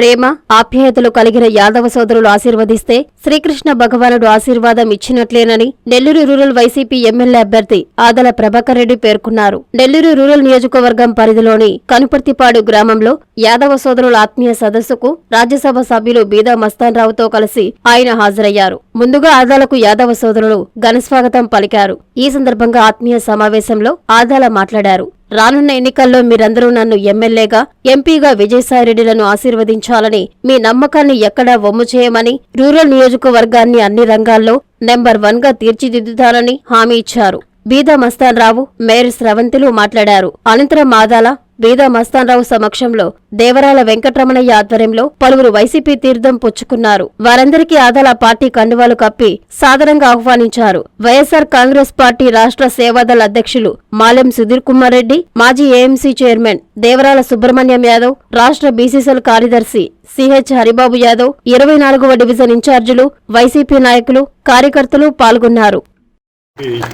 ప్రేమ ఆప్యాయతలు కలిగిన యాదవ సోదరులు ఆశీర్వదిస్తే శ్రీకృష్ణ భగవానుడు ఆశీర్వాదం ఇచ్చినట్లేనని నెల్లూరు రూరల్ వైసీపీ ఎమ్మెల్యే అభ్యర్థి ఆదల ప్రభాకర్ రెడ్డి పేర్కొన్నారు. నెల్లూరు రూరల్ నియోజకవర్గం పరిధిలోని కనుపర్తిపాడు గ్రామంలో యాదవ సోదరుల ఆత్మీయ సదస్సుకు రాజ్యసభ సభ్యులు బీదా మస్తాన్రావుతో కలిసి ఆయన హాజరయ్యారు. ముందుగా ఆదాలకు యాదవ సోదరులు ఘనస్వాగతం పలికారు. ఈ సందర్భంగా ఆత్మీయ సమావేశంలో ఆదాల మాట్లాడారు. రానున్న ఎన్నికల్లో మీరందరూ నన్ను ఎమ్మెల్యేగా ఎంపీగా విజయసాయిరెడ్డిలను ఆశీర్వదించాలని మీ నమ్మకాన్ని ఎక్కడా వమ్ము చేయమని రూరల్ నియోజకవర్గాన్ని అన్ని రంగాల్లో నెంబర్ వన్గా తీర్చిదిద్దుతానని హామీ ఇచ్చారు. బీదా మస్తాన్ రావు మేయర్ స్రవంతిలు మాట్లాడారు. అనంతరం ఆదాల బీదా మస్తాన్రావు సమక్షంలో దేవరాల వెంకటరమణయ్య ఆధ్వర్యంలో పలువురు వైసీపీ తీర్థం పుచ్చుకున్నారు. వారందరికీ ఆదాల పార్టీ కండువాలు కప్పి సాదరంగా ఆహ్వానించారు. వైఎస్సార్ కాంగ్రెస్ పార్టీ రాష్ట్ర సేవాదళ అధ్యక్షులు మాలెం సుధీర్ కుమార్ రెడ్డి మాజీ ఏఎంసీ చైర్మన్ దేవరాల సుబ్రహ్మణ్యం యాదవ్ రాష్ట్ర బీసీసీఎల్ కార్యదర్శి సిహెచ్ హరిబాబు యాదవ్ ఇరవై నాలుగవ డివిజన్ ఇన్ఛార్జీలు వైసీపీ నాయకులు కార్యకర్తలు పాల్గొన్నారు.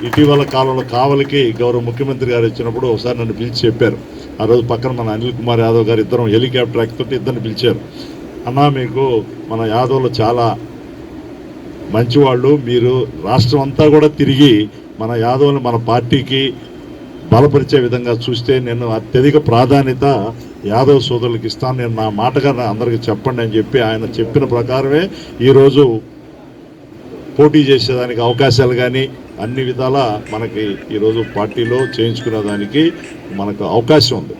ఇటీవల కాలంలో కావలికి గౌరవ ముఖ్యమంత్రి గారు వచ్చినప్పుడు ఒకసారి నన్ను పిలిచి చెప్పారు. ఆ రోజు పక్కన మన అనిల్ కుమార్ యాదవ్ గారు ఇద్దరం హెలికాప్టర్ ఎక్కుతుంటే ఇద్దరిని పిలిచారు. అన్నా మీకు మన యాదవ్లు చాలా మంచివాళ్ళు. మీరు రాష్ట్రం అంతా కూడా తిరిగి మన యాదవ్ని మన పార్టీకి బలపరిచే విధంగా చూస్తే నేను అత్యధిక ప్రాధాన్యత యాదవ్ సోదరులకు ఇస్తాను. నేను నా మాటగా అందరికీ చెప్పండి అని చెప్పి ఆయన చెప్పిన ప్రకారమే ఈరోజు పోటీ చేసేదానికి అవకాశాలు కానీ అన్ని విధాల మనకి ఈరోజు పార్టీలో చేయించుకునే దానికి మనకు అవకాశం ఉంది.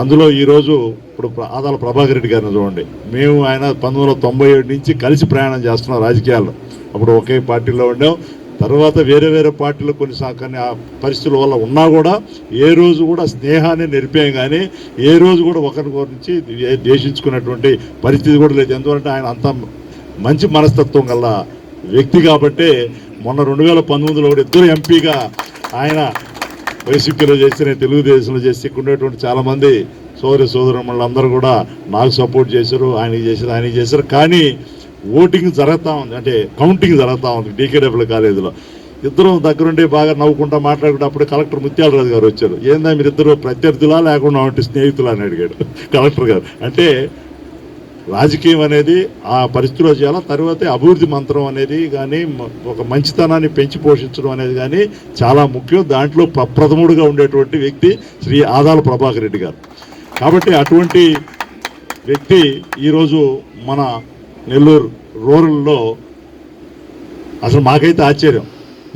అందులో ఈరోజు ఇప్పుడు ఆదాల ప్రభాకర్ రెడ్డి గారిని చూడండి. మేము ఆయన పంతొమ్మిది తొంభై ఏడు నుంచి కలిసి ప్రయాణం చేస్తున్నాం రాజకీయాల్లో. అప్పుడు ఒకే పార్టీలో ఉండాం. తర్వాత వేరే వేరే పార్టీలు కొన్ని కొన్ని ఆ పరిస్థితుల వల్ల ఉన్నా కూడా ఏ రోజు కూడా స్నేహాన్ని నిరిపాం కానీ ఏ రోజు కూడా ఒకరి గురించి ద్వేషించుకున్నటువంటి పరిస్థితి కూడా లేదు. ఎందుకంటే ఆయన అంత మంచి మనస్తత్వం గల వ్యక్తి కాబట్టి మొన్న రెండు వేల పంతొమ్మిదిలో కూడా ఇద్దరు ఎంపీగా ఆయన వైసీపీలో చేసిన తెలుగుదేశంలో చేసి ఇక్కడ ఉండేటువంటి చాలా సోదరి సోదరు అందరూ కూడా నాకు సపోర్ట్ చేశారు ఆయనకి చేశారు ఆయనకి చేశారు. కానీ ఓటింగ్ జరుగుతూ ఉంది అంటే కౌంటింగ్ జరుగుతూ ఉంది డీకేడబ్ల్యూ కాలేజీలో. ఇద్దరు దగ్గరుండి బాగా నవ్వుకుంటా మాట్లాడుకుంటే అప్పుడు కలెక్టర్ ముత్యాలరాజు గారు వచ్చారు. ఏందా మీరు ఇద్దరు ప్రత్యర్థులా లేకుండా ఉంటే స్నేహితులా అని అడిగాడు కలెక్టర్ గారు. అంటే రాజకీయం అనేది ఆ పరిస్థితిలో చేయాలి? తర్వాత అభివృద్ధి మంత్రం అనేది కానీ ఒక మంచితనాన్ని పెంచి పోషించడం అనేది కానీ చాలా ముఖ్యం. దాంట్లో ప్రప్రథముడుగా ఉండేటువంటి వ్యక్తి శ్రీ ఆదాల ప్రభాకర్ రెడ్డి గారు. కాబట్టి అటువంటి వ్యక్తి ఈరోజు మన నెల్లూరు రూరల్లో అసలు మాకైతే ఆశ్చర్యం.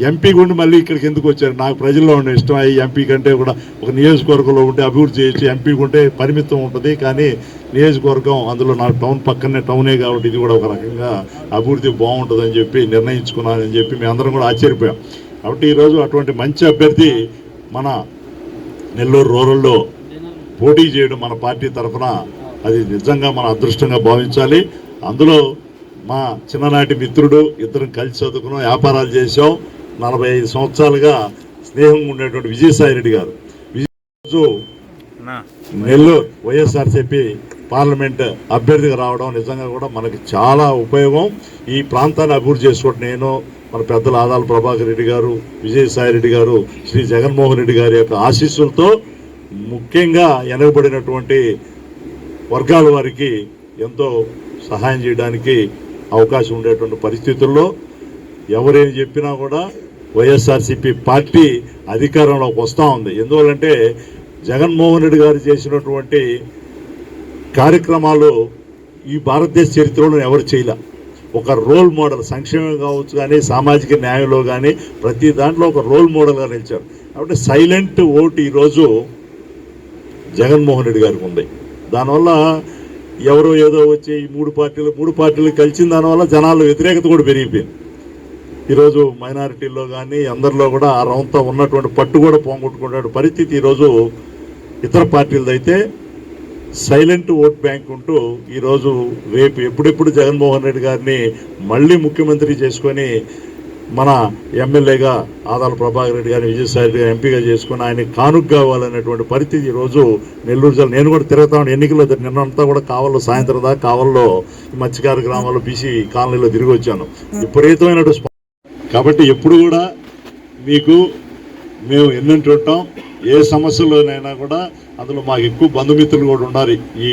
ఎంపీ గుండి మళ్ళీ ఇక్కడికి ఎందుకు వచ్చారు? నాకు ప్రజల్లో ఉండే ఇష్టం. అయ్యి ఎంపీ కంటే కూడా ఒక నియోజకవర్గంలో ఉంటే అభివృద్ధి చేయొచ్చు. ఎంపీ ఉంటే పరిమితం ఉంటుంది. కానీ నియోజకవర్గం అందులో నాకు టౌన్ పక్కనే టౌనే కాబట్టి ఇది కూడా ఒక రకంగా అభివృద్ధి బాగుంటుందని చెప్పి నిర్ణయించుకున్నానని చెప్పి మేము అందరం కూడా ఆశ్చర్యపోయాం. కాబట్టి ఈరోజు అటువంటి మంచి అభ్యర్థి మన నెల్లూరు రూరల్లో పోటీ చేయడం మన పార్టీ తరఫున అది నిజంగా మన అదృష్టంగా భావించాలి. అందులో మా చిన్ననాటి మిత్రుడు ఇద్దరం కలిసి చదువుకున్నాం వ్యాపారాలు చేసాం నలభై ఐదు సంవత్సరాలుగా స్నేహంగా ఉండేటువంటి విజయసాయి రెడ్డి గారు. విజయ్ నెల్లూరు వైఎస్ఆర్సీపీ పార్లమెంట్ అభ్యర్థిగా రావడం నిజంగా కూడా మనకి చాలా ఉపయోగం. ఈ ప్రాంతాన్ని అభివృద్ధి చేసుకోవడం నేను మన పెద్దల ఆదాల ప్రభాకర్ రెడ్డి గారు విజయసాయి రెడ్డి గారు శ్రీ జగన్మోహన్ రెడ్డి గారి యొక్క ఆశీస్సులతో ముఖ్యంగా వెనకబడినటువంటి వర్గాల వారికి ఎంతో సహాయం చేయడానికి అవకాశం ఉండేటువంటి పరిస్థితుల్లో ఎవరేం చెప్పినా కూడా వైఎస్ఆర్సీపీ పార్టీ అధికారంలోకి వస్తూ ఉంది. ఎందువల్లంటే జగన్మోహన్ రెడ్డి గారు చేసినటువంటి కార్యక్రమాలు ఈ భారతదేశ చరిత్రలో ఎవరు చేయలే. ఒక రోల్ మోడల్ సంక్షేమం కావచ్చు కానీ సామాజిక న్యాయంలో కానీ ప్రతి దాంట్లో ఒక రోల్ మోడల్గా నిలిచారు. కాబట్టి సైలెంట్ ఓటు ఈరోజు జగన్మోహన్ రెడ్డి గారికి ఉంది. దానివల్ల ఎవరో ఏదో వచ్చి ఈ మూడు పార్టీలు మూడు పార్టీలు కలిసిన దానివల్ల జనాలు వ్యతిరేకత కూడా పెరిగిపోయింది. ఈరోజు మైనారిటీల్లో కానీ అందరిలో కూడా ఆ రవంతా ఉన్నటువంటి పట్టు కూడా పోగొట్టుకునే పరిస్థితి ఈరోజు ఇతర పార్టీలది అయితే సైలెంట్ ఓట్ బ్యాంక్ ఉంటూ ఈరోజు రేపు ఎప్పుడెప్పుడు జగన్మోహన్ రెడ్డి గారిని మళ్ళీ ముఖ్యమంత్రి చేసుకొని మన ఎమ్మెల్యేగా ఆదాల ప్రభాకర్ రెడ్డి గారిని విజయసాయి రెడ్డి ఎంపీగా చేసుకుని ఆయన కానుక కావాలనేటువంటి పరిస్థితి ఈరోజు నెల్లూరు జిల్లా నేను కూడా తిరుగుతాను. ఎన్నికల్లో నిన్నంతా కూడా కావాలో సాయంత్రం దాకా కావల్లో మత్స్యకార గ్రామాల్లో బీసీ కాలనీలో తిరిగి వచ్చాను. విపరీతమైనటువంటి కాబట్టి ఎప్పుడు కూడా మీకు మేము ఎన్నింటి ఉంటాం ఏ సమస్యలోనైనా కూడా అందులో మాకు ఎక్కువ బంధుమిత్రులు కూడా ఉన్నారు ఈ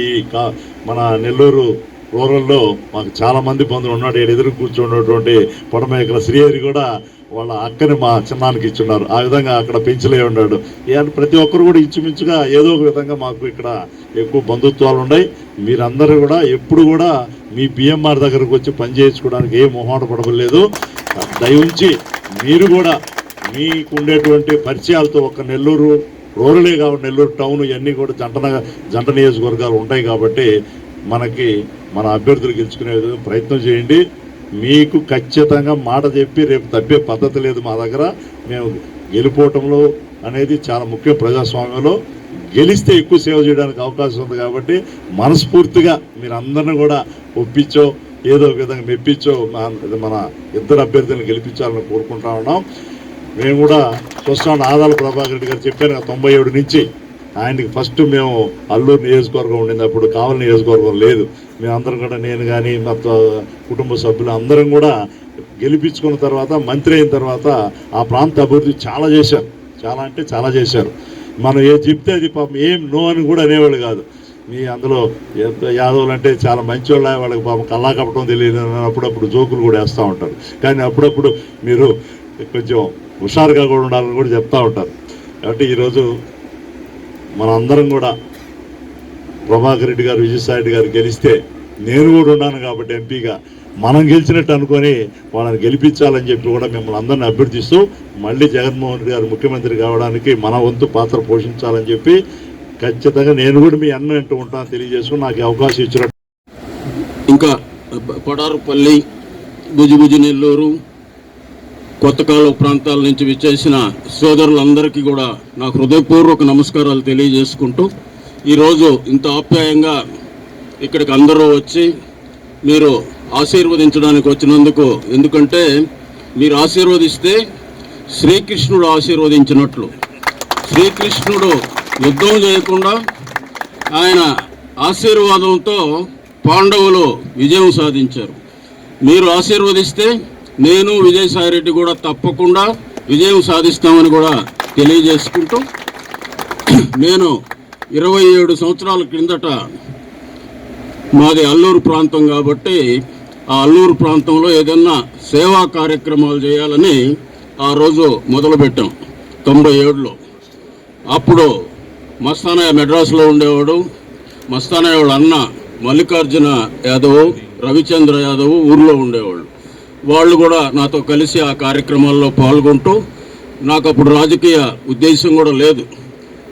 మన నెల్లూరు రూరల్లో మాకు చాలా మంది బంధువులు ఉన్నాడు ఇక్కడ ఎదురు కూర్చున్నటువంటి పొడమేకల శ్రీహరి కూడా వాళ్ళ అక్కని మా చిన్నానికి ఇచ్చున్నారు. ఆ విధంగా అక్కడ పెంచలే ఉన్నాడు. ఇలాంటి ప్రతి ఒక్కరు కూడా ఇంచుమించుగా ఏదో ఒక విధంగా మాకు ఇక్కడ ఎక్కువ బంధుత్వాలు ఉన్నాయి. మీరందరూ కూడా ఎప్పుడు కూడా మీ బిఎంఆర్ దగ్గరకు వచ్చి పని చేయించుకోవడానికి ఏ మొహాట పడవలేదు దయవుంచి మీరు కూడా మీకు ఉండేటువంటి పరిచయాలతో ఒక నెల్లూరు రూరలే కాబట్టి నెల్లూరు టౌన్ ఇవన్నీ కూడా జంట జంట నియోజకవర్గాలు ఉంటాయి కాబట్టి మనకి మన అభ్యర్థులు గెలుచుకునే విధంగా ప్రయత్నం చేయండి. మీకు ఖచ్చితంగా మాట చెప్పి రేపు తప్పే పద్ధతి లేదు మా దగ్గర. మేము గెలిపోవటంలో అనేది చాలా ముఖ్యం ప్రజాస్వామ్యంలో. గెలిస్తే ఎక్కువ సేవ చేయడానికి అవకాశం ఉంది కాబట్టి మనస్ఫూర్తిగా మీరు అందరిని కూడా ఒప్పించో ఏదో ఒక విధంగా మెప్పించో మన మన ఇద్దరు అభ్యర్థులను గెలిపించాలని కోరుకుంటా ఉన్నాం. మేము కూడా చూస్తాం ఆదాల ప్రభాకర్ రెడ్డి గారు చెప్పాను తొంభై ఏడు నుంచి ఆయనకి ఫస్ట్ మేము అల్లూరు నియోజకవర్గం ఉండింది అప్పుడు కావలి నియోజకవర్గం లేదు. మేమందరం కూడా నేను కానీ మా కుటుంబ సభ్యులు అందరం కూడా గెలిపించుకున్న తర్వాత మంత్రి అయిన తర్వాత ఆ ప్రాంత అభివృద్ధి చాలా చేశారు. చాలా అంటే చాలా చేశారు. మనం ఏ చెప్తే అది పాపం ఏం నో అని కూడా అనేవాళ్ళు కాదు. మీ అందులో ఎంత- యాదవులు అంటే చాలా మంచివాళ్ళ వాళ్ళకి పాపం కల్లా కప్పటం తెలియదు అప్పుడప్పుడు జోకులు కూడా వేస్తూ ఉంటారు. కానీ అప్పుడప్పుడు మీరు కొంచెం హుషారుగా కూడా ఉండాలని కూడా చెప్తూ ఉంటారు. కాబట్టి ఈరోజు మన అందరం కూడా ప్రభాకర్ రెడ్డి గారు విజయసాయి రెడ్డి గారు గెలిస్తే నేను కూడా ఉన్నాను కాబట్టి ఎంపీగా. మనం గెలిచినట్టు అనుకొని వాళ్ళని గెలిపించాలని చెప్పి కూడా మిమ్మల్ని అందరిని అభ్యర్థిస్తూ మళ్ళీ జగన్మోహన్ రెడ్డి గారు ముఖ్యమంత్రి కావడానికి మన వంతు పాత్ర పోషించాలని చెప్పి ఖచ్చితంగా నేను కూడా మీ అన్న అంటూ ఉంటాను తెలియజేసుకుని నాకు అవకాశం ఇచ్చినట్టు. ఇంకా పడారుపల్లి బుజిబుజి నెల్లూరు కొత్తకాలం ప్రాంతాల నుంచి విచ్చేసిన సోదరులందరికీ కూడా నాకు హృదయపూర్వక నమస్కారాలు తెలియజేసుకుంటూ ఈరోజు ఇంత ఆప్యాయంగా ఇక్కడికి అందరూ వచ్చి మీరు ఆశీర్వదించడానికి వచ్చినందుకు ఎందుకంటే మీరు ఆశీర్వదిస్తే శ్రీకృష్ణుడు ఆశీర్వదించినట్లు. శ్రీకృష్ణుడు యుద్ధం చేయకుండా ఆయన ఆశీర్వాదంతో పాండవులు విజయం సాధించారు. మీరు ఆశీర్వదిస్తే నేను విజయసాయి రెడ్డి కూడా తప్పకుండా విజయం సాధిస్తామని కూడా తెలియజేసుకుంటూ నేను ఇరవై ఏడు సంవత్సరాల క్రిందట మాది అల్లూరు ప్రాంతం కాబట్టి ఆ అల్లూరు ప్రాంతంలో ఏదన్నా సేవా కార్యక్రమాలు చేయాలని ఆ రోజు మొదలుపెట్టాం తొంభై ఏడులో. అప్పుడు మస్తానయ్య మెడ్రాస్లో ఉండేవాడు. మస్తానయ్య వాళ్ళ అన్న మల్లికార్జున యాదవ్ రవిచంద్ర యాదవ్ ఊర్లో ఉండేవాళ్ళు. వాళ్ళు కూడా నాతో కలిసి ఆ కార్యక్రమాల్లో పాల్గొంటూ నాకు అప్పుడు రాజకీయ ఉద్దేశం కూడా లేదు.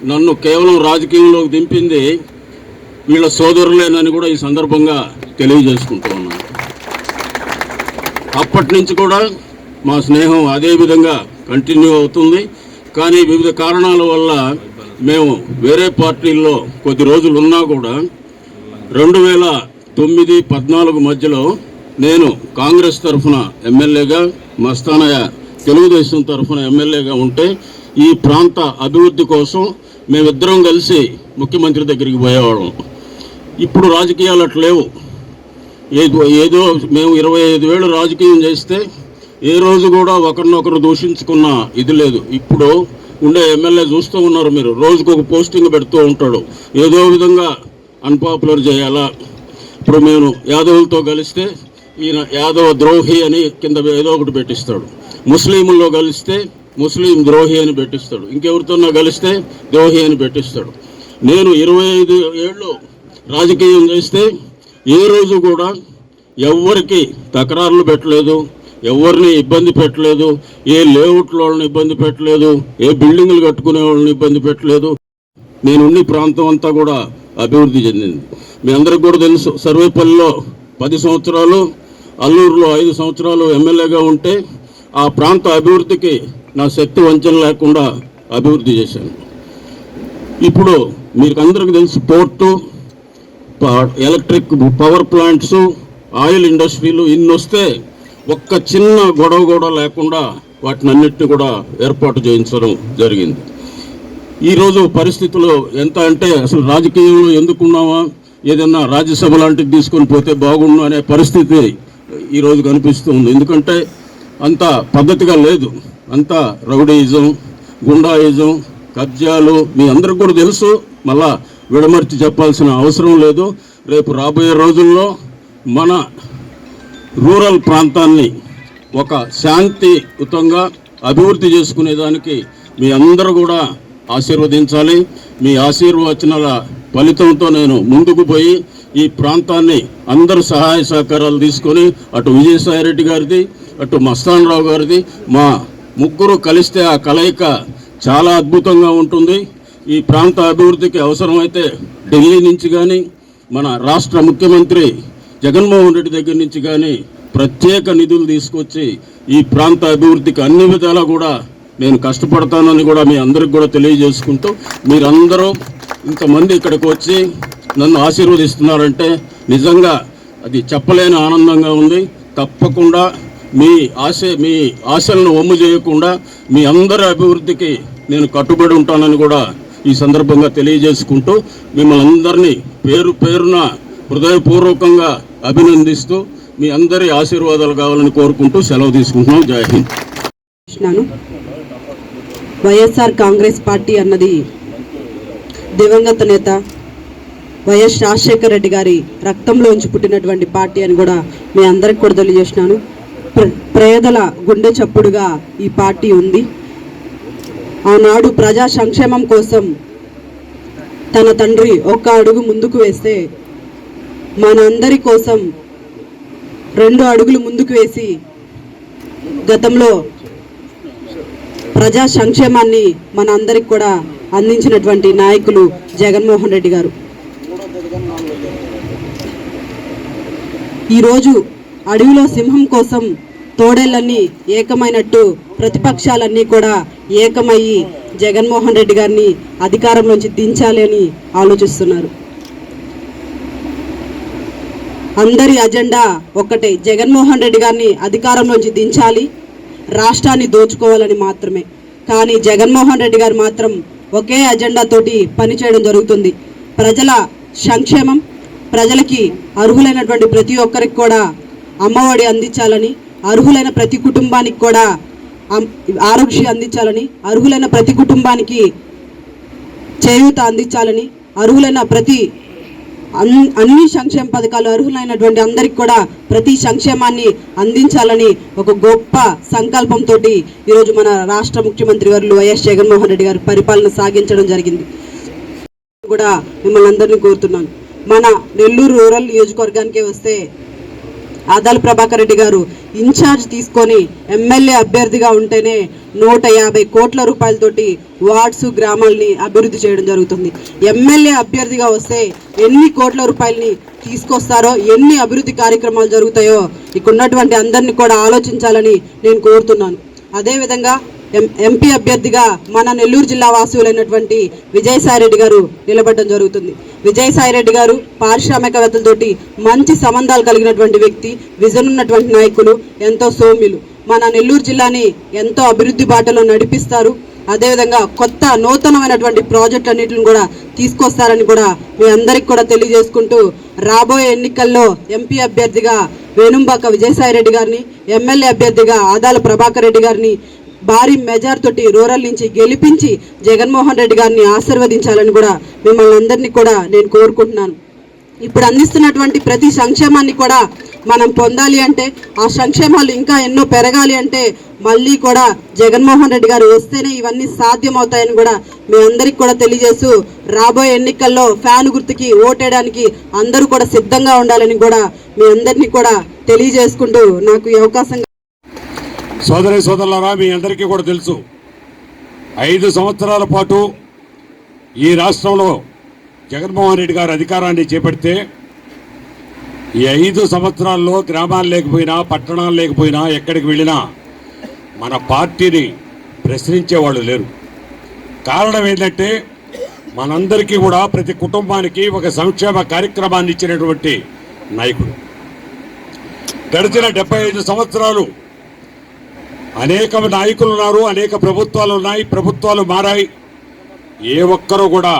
నన్ను కేవలం రాజకీయంలోకి దింపింది వీళ్ళ సోదరులేనని కూడా ఈ సందర్భంగా తెలియజేసుకుంటూ ఉన్నాను. అప్పటి నుంచి కూడా మా స్నేహం అదే విధంగా కంటిన్యూ అవుతుంది. కానీ వివిధ కారణాల వల్ల మేము వేరే పార్టీల్లో కొద్ది రోజులు ఉన్నా కూడా రెండు వేల తొమ్మిది పద్నాలుగు మధ్యలో నేను కాంగ్రెస్ తరఫున ఎమ్మెల్యేగా మస్తానయ్య తెలుగుదేశం తరఫున ఎమ్మెల్యేగా ఉంటే ఈ ప్రాంత అభివృద్ధి కోసం మేమిద్దరం కలిసి ముఖ్యమంత్రి దగ్గరికి పోయేవాళ్ళం. ఇప్పుడు రాజకీయాలు అట్లా లేవు. ఏదో ఏదో మేము ఇరవై ఐదు వేలు రాజకీయం చేస్తే ఏ రోజు కూడా ఒకరినొకరు దూషించుకున్న ఇది లేదు. ఇప్పుడు ఉండే ఎమ్మెల్యే చూస్తూ ఉన్నారు మీరు. రోజుకు ఒక పోస్టింగ్ పెడుతూ ఉంటాడు. ఏదో విధంగా అన్పాపులర్ చేయాలా? ఇప్పుడు మేము యాదవులతో కలిస్తే ఈయన యాదవ ద్రోహి అని కింద ఏదో ఒకటి పెట్టిస్తాడు. ముస్లింల్లో కలిస్తే ముస్లిం ద్రోహి అని పెట్టిస్తాడు. ఇంకెవరితోనో కలిస్తే ద్రోహి అని పెట్టిస్తాడు. నేను ఇరవై ఐదు ఏళ్ళు రాజకీయం చేస్తే ఏ రోజు కూడా ఎవ్వరికి తకరారులు పెట్టలేదు ఎవరిని ఇబ్బంది పెట్టలేదు ఏ లేఅవుట్ల వాళ్ళని ఇబ్బంది పెట్టలేదు ఏ బిల్డింగ్లు కట్టుకునే వాళ్ళని ఇబ్బంది పెట్టలేదు. నేనున్న ప్రాంతం అంతా కూడా అభివృద్ధి చెందింది. మీ అందరికి కూడా తెలుసు సర్వేపల్లిలో పది సంవత్సరాలు అల్లూరులో ఐదు సంవత్సరాలు ఎమ్మెల్యేగా ఉంటే ఆ ప్రాంత అభివృద్ధికి నా శక్తి వంచన లేకుండా అభివృద్ధి చేశాను. ఇప్పుడు మీకు అందరికి తెలుసు పోర్టు ప- ఎలక్ట్రిక్ పవర్ ప్లాంట్స్ ఆయిల్ ఇండస్ట్రీలు ఇన్ని వస్తే ఒక్క చిన్న గొడవ కూడా లేకుండా వాటిని అన్నిటిని కూడా ఏర్పాటు చేయించడం జరిగింది. ఈరోజు పరిస్థితులు ఎంత అంటే అసలు రాజకీయంలో ఎందుకున్నామా ఏదన్నా రాజ్యసభ లాంటిది తీసుకొని పోతే బాగుండు అనే పరిస్థితి ఈరోజు కనిపిస్తుంది. ఎందుకంటే అంత పద్ధతిగా లేదు. అంతా రౌడీయిజం గుండాయిజం కబ్జాలు మీ అందరికి కూడా తెలుసు. మళ్ళా విడమర్చి చెప్పాల్సిన అవసరం లేదు. రేపు రాబోయే రోజుల్లో మన రూరల్ ప్రాంతాన్ని ఒక శాంతియుతంగా అభివృద్ధి చేసుకునేదానికి మీ అందరూ కూడా ఆశీర్వదించాలి. మీ ఆశీర్వచనాల ఫలితంతో నేను ముందుకు పోయి ఈ ప్రాంతాన్ని అందరు సహాయ సహకారాలు తీసుకొని అటు విజయసాయిరెడ్డి గారిది అటు మస్తాన్ రావు గారిది మా ముగ్గురు కలిస్తే ఆ కలయిక చాలా అద్భుతంగా ఉంటుంది. ఈ ప్రాంత అభివృద్ధికి అవసరమైతే ఢిల్లీ నుంచి కానీ మన రాష్ట్ర ముఖ్యమంత్రి జగన్మోహన్ రెడ్డి దగ్గర నుంచి కానీ ప్రత్యేక నిధులు తీసుకొచ్చి ఈ ప్రాంత అభివృద్ధికి అన్ని విధాలా కూడా నేను కష్టపడతానని కూడా మీ అందరికి కూడా తెలియజేసుకుంటూ మీరందరూ ఇంతమంది ఇక్కడికి వచ్చి నన్ను ఆశీర్వదిస్తున్నారంటే నిజంగా అది చెప్పలేని ఆనందంగా ఉంది. తప్పకుండా మీ ఆశ మీ ఆశలను ఒమ్ము చేయకుండా మీ అందరి అభివృద్ధికి నేను కట్టుబడి ఉంటానని కూడా ఈ సందర్భంగా తెలియజేసుకుంటూ మిమ్మల్ని అందరినీ పేరు పేరున హృదయపూర్వకంగా అభినందిస్తూ మీ అందరి ఆశీర్వాదాలు కావాలని కోరుకుంటూ సెలవు తీసుకుంటున్నాం. జై హింద్. వైఎస్ఆర్ కాంగ్రెస్ పార్టీ అన్నది దివంగత నేత వైఎస్ రాజశేఖర రెడ్డి గారి రక్తంలోంచి పుట్టినటువంటి పార్టీ అని కూడా మీ అందరికి కూడా తెలియజేసినాను ప్ర- పేదల గుండె చప్పుడుగా ఈ పార్టీ ఉంది. ఆనాడు ప్రజా సంక్షేమం కోసం తన తండ్రి ఒక్క అడుగు ముందుకు వేస్తే మనందరి కోసం రెండు అడుగులు ముందుకు వేసి గతంలో ప్రజా సంక్షేమాన్ని మన అందరికి కూడా అందించినటువంటి నాయకులు జగన్మోహన్ రెడ్డి గారు. ఈరోజు అడవిలో సింహం కోసం తోడేళ్ళన్నీ ఏకమైనట్టు ప్రతిపక్షాలన్నీ కూడా ఏకమయ్యి జగన్మోహన్ రెడ్డి గారిని అధికారంలోంచి దించాలి అని ఆలోచిస్తున్నారు. అందరి అజెండా ఒక్కటే. జగన్మోహన్ రెడ్డి గారిని అధికారంలోంచి దించాలి రాష్ట్రాన్ని దోచుకోవాలని మాత్రమే. కానీ జగన్మోహన్ రెడ్డి గారు మాత్రం ఒకే అజెండా తోటి పనిచేయడం జరుగుతుంది. ప్రజల సంక్షేమం ప్రజలకి అర్హులైనటువంటి ప్రతి ఒక్కరికి కూడా అమ్మఒడి అందించాలని అర్హులైన ప్రతి కుటుంబానికి కూడా ఆరోగ్య అందించాలని అర్హులైన ప్రతి కుటుంబానికి చేయూత అందించాలని అర్హులైన ప్రతి అన్ని సంక్షేమ పథకాలు అర్హులైనటువంటి అందరికి కూడా ప్రతి సంక్షేమాన్ని అందించాలని ఒక గొప్ప సంకల్పంతో ఈరోజు మన రాష్ట్ర ముఖ్యమంత్రి గారు వైఎస్ జగన్మోహన్ రెడ్డి గారు పరిపాలన సాగించడం జరిగింది. కూడా మిమ్మల్ని అందరినీ కోరుతున్నాను. మన నెల్లూరు రూరల్ నియోజకవర్గానికి వస్తే ఆదాల ప్రభాకర్ రెడ్డి గారు ఇన్ఛార్జ్ తీసుకొని ఎమ్మెల్యే అభ్యర్థిగా ఉంటేనే నూట యాభై కోట్ల రూపాయలతోటి వార్డ్స్ గ్రామాలని అభివృద్ధి చేయడం జరుగుతుంది. ఎమ్మెల్యే అభ్యర్థిగా వస్తే ఎన్ని కోట్ల రూపాయలని తీసుకొస్తారో ఎన్ని అభివృద్ధి కార్యక్రమాలు జరుగుతాయో ఇక్కడ ఉన్నటువంటి అందరినీ కూడా ఆలోచించాలని నేను కోరుతున్నాను. అదేవిధంగా ఎంపీ అభ్యర్థిగా మన నెల్లూరు జిల్లా వాసులైనటువంటి విజయసాయిరెడ్డి గారు నిలబడడం జరుగుతుంది. విజయసాయిరెడ్డి గారు పారిశ్రామికవేత్తలతోటి మంచి సంబంధాలు కలిగినటువంటి వ్యక్తి విజన్ ఉన్నటువంటి నాయకులు ఎంతో సౌమ్యులు. మన నెల్లూరు జిల్లాని ఎంతో అభివృద్ధి బాటలో నడిపిస్తారు. అదేవిధంగా కొత్త నూతనమైనటువంటి ప్రాజెక్టులన్నింటిని కూడా తీసుకొస్తారని కూడా మీ అందరికి కూడా తెలియజేసుకుంటూ రాబోయే ఎన్నికల్లో ఎంపీ అభ్యర్థిగా వేణుంబాక విజయసాయిరెడ్డి గారిని ఎమ్మెల్యే అభ్యర్థిగా ఆదాల ప్రభాకర్ రెడ్డి గారిని భారీ మెజార్ తోటి రూరల్ నుంచి గెలిపించి జగన్మోహన్ రెడ్డి గారిని ఆశీర్వదించాలని కూడా మిమ్మల్ని అందరినీ కూడా నేను కోరుకుంటున్నాను. ఇప్పుడు అందిస్తున్నటువంటి ప్రతి సంక్షేమాన్ని కూడా మనం పొందాలి అంటే ఆ సంక్షేమాలు ఇంకా ఎన్నో పెరగాలి అంటే మళ్ళీ కూడా జగన్మోహన్ రెడ్డి గారు వస్తేనే ఇవన్నీ సాధ్యమవుతాయని కూడా మీ అందరికి కూడా తెలియజేస్తూ రాబోయే ఎన్నికల్లో ఫ్యాన్ గుర్తుకి ఓటేయడానికి అందరూ కూడా సిద్ధంగా ఉండాలని కూడా మీ అందరినీ కూడా తెలియజేసుకుంటూ నాకు ఈ అవకాశం సోదరి సోదరులరా మీ అందరికీ కూడా తెలుసు. ఐదు సంవత్సరాల పాటు ఈ రాష్ట్రంలో జగన్మోహన్ రెడ్డి గారు అధికారాన్ని చేపడితే ఈ ఐదు సంవత్సరాల్లో గ్రామాలు లేకపోయినా పట్టణాలు లేకపోయినా ఎక్కడికి వెళ్ళినా మన పార్టీని ప్రశ్నించేవాళ్ళు లేరు. కారణం ఏంటంటే మనందరికీ కూడా ప్రతి కుటుంబానికి ఒక సంక్షేమ కార్యక్రమాన్ని ఇచ్చినటువంటి నాయకుడు. గడిచిన డెబ్బై ఐదు సంవత్సరాలు అనేక నాయకులు ఉన్నారు అనేక ప్రభుత్వాలు ఉన్నాయి ప్రభుత్వాలు మారాయి. ఏ ఒక్కరూ కూడా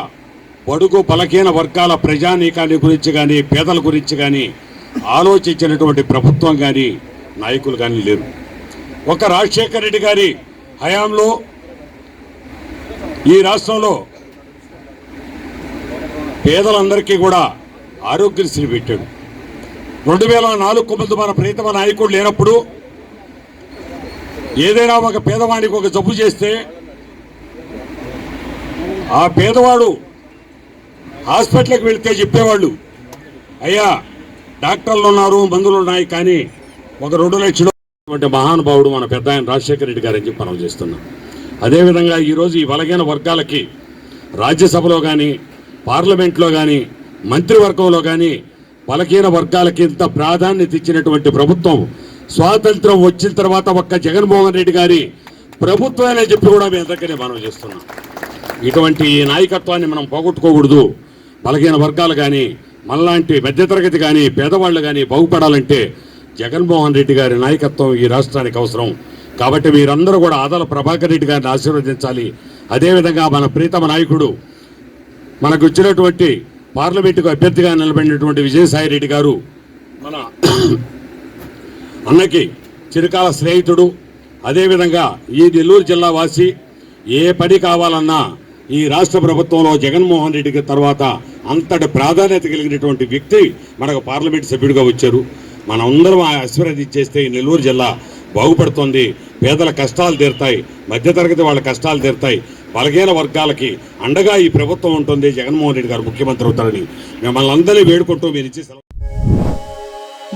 బడుగు బలహీన వర్గాల ప్రజానీకాన్ని గురించి కానీ పేదల గురించి కానీ ఆలోచించినటువంటి ప్రభుత్వం కానీ నాయకులు కానీ లేరు. ఒక రాజశేఖర రెడ్డి గారి హయాంలో ఈ రాష్ట్రంలో పేదలందరికీ కూడా ఆరోగ్యశ్రీ పెట్టాడు. రెండు వేల నాలుగు ముందు మన ప్రీతమ నాయకుడు లేనప్పుడు ఏదైనా ఒక పేదవాడికి ఒక జబ్బు చేస్తే ఆ పేదవాడు హాస్పిటల్కి వెళ్తే చెప్పేవాళ్ళు అయ్యా డాక్టర్లు ఉన్నారు మందులు ఉన్నాయి కానీ ఒక రెండు లక్షలు అటువంటి మహానుభావుడు మన పెద్ద ఆయన రాజశేఖర రెడ్డి గారని చెప్పి మనం చేస్తున్నాం. అదేవిధంగా ఈరోజు ఈ బలహీన వర్గాలకి రాజ్యసభలో కానీ పార్లమెంట్లో కానీ మంత్రివర్గంలో కానీ బలహీన వర్గాలకి ఇంత ప్రాధాన్యత ఇచ్చినటువంటి ప్రభుత్వం స్వాతంత్రం వచ్చిన తర్వాత ఒక్క జగన్మోహన్ రెడ్డి గారి ప్రభుత్వమే చెప్పి కూడా మేము దగ్గరే మనం చేస్తున్నాం. ఇటువంటి ఈ నాయకత్వాన్ని మనం పోగొట్టుకోకూడదు. బలహీన వర్గాలు కానీ మనలాంటి మధ్యతరగతి కానీ పేదవాళ్ళు కానీ బాగుపడాలంటే జగన్మోహన్ రెడ్డి గారి నాయకత్వం ఈ రాష్ట్రానికి అవసరం. కాబట్టి మీరందరూ కూడా ఆదల ప్రభాకర్ రెడ్డి గారిని ఆశీర్వదించాలి. అదేవిధంగా మన ప్రీతమ నాయకుడు మనకు వచ్చినటువంటి పార్లమెంటుకు అభ్యర్థిగా నిలబడినటువంటి విజయసాయి రెడ్డి గారు మన అన్నకి చిరకాల స్నేహితుడు. అదేవిధంగా ఈ నెల్లూరు జిల్లా వాసి ఏ పని కావాలన్నా ఈ రాష్ట్ర ప్రభుత్వంలో జగన్మోహన్ రెడ్డికి తర్వాత అంతటి ప్రాధాన్యత కలిగినటువంటి వ్యక్తి మనకు పార్లమెంట్ సభ్యుడిగా వచ్చారు. మనందరం ఆశీర్వదించేస్తే ఈ నెల్లూరు జిల్లా బాగుపడుతుంది. పేదల కష్టాలు తీరుతాయి. మధ్యతరగతి వాళ్ళ కష్టాలు తీరుతాయి. బలహీన వర్గాలకి అండగా ఈ ప్రభుత్వం ఉంటుంది. జగన్మోహన్ రెడ్డి గారు ముఖ్యమంత్రి అవుతారని మిమ్మల్ని అందరినీ వేడుకుంటూ మీరు ఇచ్చే సెలవు